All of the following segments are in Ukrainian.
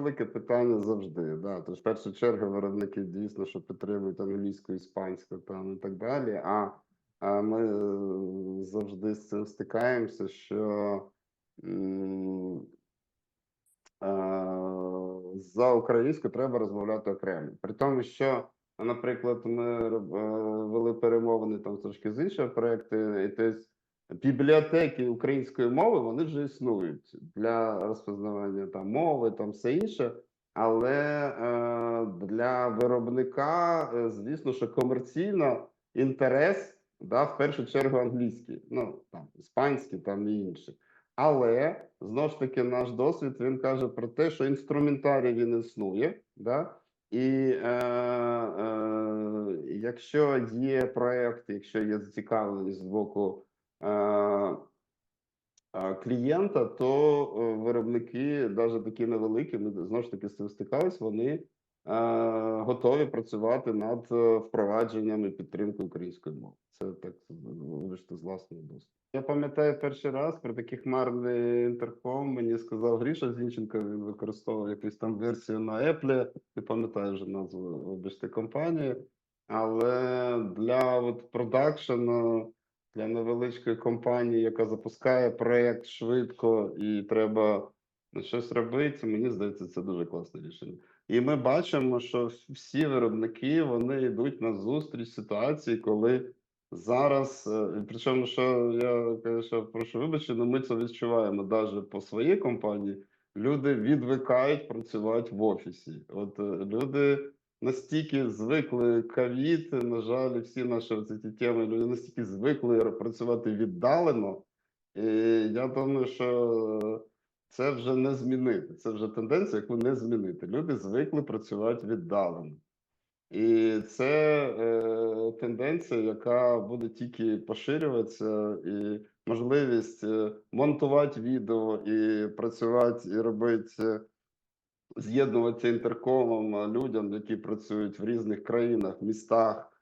велике питання завжди. Да. Тож, в першу чергу, виробники дійсно, що підтримують англійську, іспанську там і так далі. А, а ми е, завжди з цим стикаємося, що е, за українську треба розмовляти окремо. При тому, що, наприклад, ми е, вели перемовини там трошки з іншого проекту, і тобто бібліотеки української мови вони вже існують для розпізнавання там мови, там все інше. Але е, для виробника, е, звісно, що комерційно інтерес да, в першу чергу англійський, ну там іспанський, там і інші. Але знову ж таки наш досвід він каже про те, що інструментарій він існує, да? і е, е, якщо є проект, якщо є зацікавленість з боку клієнта, то е, виробники, навіть такі невеликі, ми знову ж таки з цим стикались, вони готові працювати над е, впровадженням і підтримкою української мови. Це так вибачте з власного досвіду. Я пам'ятаю перший раз про такий хмарний інтерком. Мені сказав Гріша Зінченко. Він використовував якусь там версію на Apple. Не пам'ятаю вже назву вибачте компанії. Але для от продакшену, для невеличкої компанії, яка запускає проєкт швидко і треба щось робити, мені здається, це дуже класне рішення. І ми бачимо, що всі виробники вони йдуть на зустріч ситуації, коли зараз, е, причому, що я конечно, прошу вибачення, ми це відчуваємо навіть по своїй компанії. Люди відвикають працювати в офісі. От е, люди настільки звикли ковід, на жаль, всі наші ті теми, люди настільки звикли працювати віддалено. І я думаю, що це вже не змінити. Це вже тенденція, яку не змінити. Люди звикли працювати віддалено. І це е, тенденція, яка буде тільки поширюватися, і можливість е, монтувати відео і працювати, і робити, з'єднуватися інтеркомом людям, які працюють в різних країнах, містах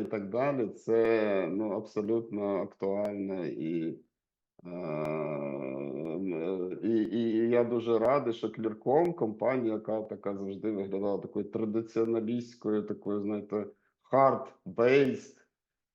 і так далі. Це ну, абсолютно актуально і. Е, І, і, і я дуже радий, що Клірком, компанія, яка така завжди виглядала такою традиціоналістською, такою, знаєте, hard-based,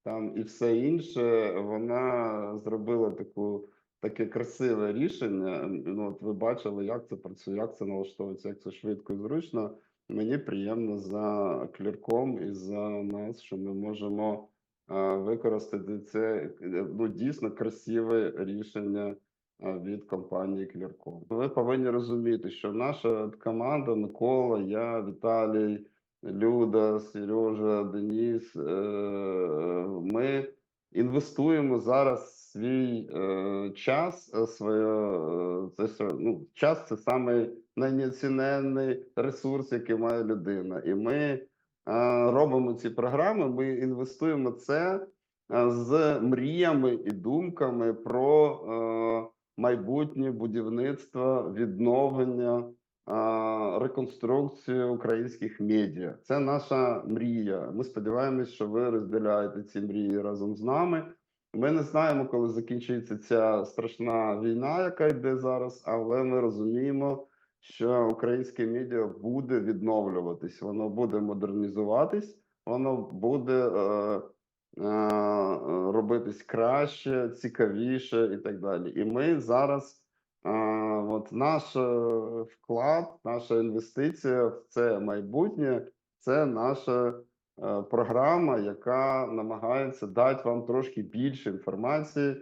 там і все інше, вона зробила таку таке красиве рішення. Ну, от ви бачили, як це працює, як це налаштовується, як це швидко і зручно. Мені приємно за Клірком і за нас, що ми можемо а, використати це е, ну, дійсно красиве рішення від компанії Клірком. Ви повинні розуміти, що наша команда Микола, я, Віталій, Люда, Сережа, Деніс. е, Ми інвестуємо зараз свій е, час, е, своє е, це ну, час це саме найнеціненний ресурс, який має людина, і ми е, робимо ці програми. Ми інвестуємо це е, з мріями і думками про е, майбутнє будівництво, відновлення, реконструкцію українських медіа. Це наша мрія. Ми сподіваємось, що ви розділяєте ці мрії разом з нами. Ми не знаємо, коли закінчиться ця страшна війна, яка йде зараз, але ми розуміємо, що українське медіа буде відновлюватись, воно буде модернізуватись, воно буде е, е, робитись краще, цікавіше і так далі. І ми зараз, е, от наш е, вклад, наша інвестиція в це майбутнє, це наша е, програма, яка намагається дати вам трошки більше інформації.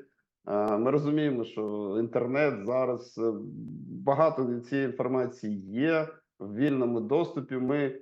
Е, Ми розуміємо, що інтернет зараз е, багато цієї інформації є в вільному доступі. Ми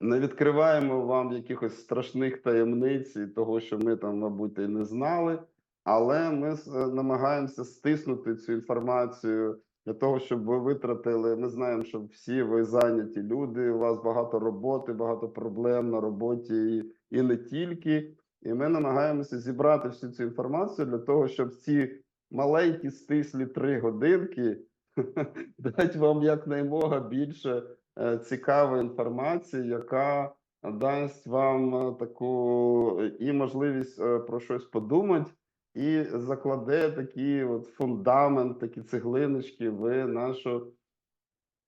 не відкриваємо вам якихось страшних таємниць і того, що ми там, мабуть, і не знали. Але ми е, намагаємося стиснути цю інформацію для того, щоб ви витратили. Ми знаємо, що всі ви зайняті люди. У вас багато роботи, багато проблем на роботі і, і не тільки. І ми намагаємося зібрати всю цю інформацію для того, щоб ці маленькі стислі три годинки дати вам якнаймога більше е, цікавої інформації, яка дасть вам е, таку і можливість е, про щось подумати, і закладе такий от фундамент, такі цеглиночки в нашу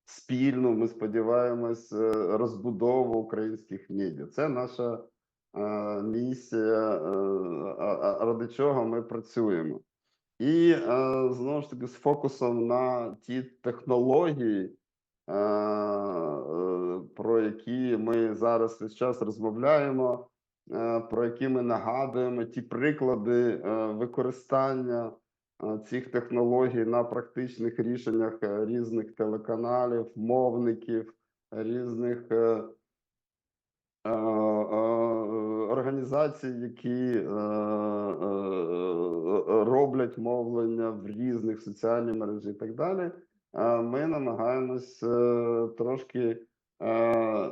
спільну, ми сподіваємось, е, розбудову українських медіа. Це наша е, місія, е, ради чого ми працюємо. І е, знову ж таки з фокусом на ті технології, е, е, про які ми зараз весь час розмовляємо, про які ми нагадуємо, ті приклади е, використання е, цих технологій на практичних рішеннях е, різних телеканалів, мовників, різних е, е, е, організацій, які е, е, е, роблять мовлення в різних соціальних мережі і так далі. е, Ми намагаємось е, трошки е, е,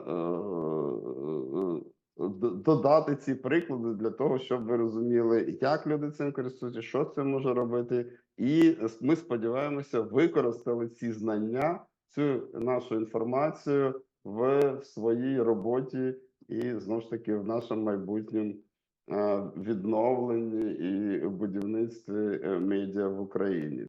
додати ці приклади для того, щоб ви розуміли, як люди цим користуються, що це може робити, і ми сподіваємося, використали ці знання, цю нашу інформацію в своїй роботі і знову ж таки в нашому майбутньому е, відновленні і будівництві е, медіа в Україні.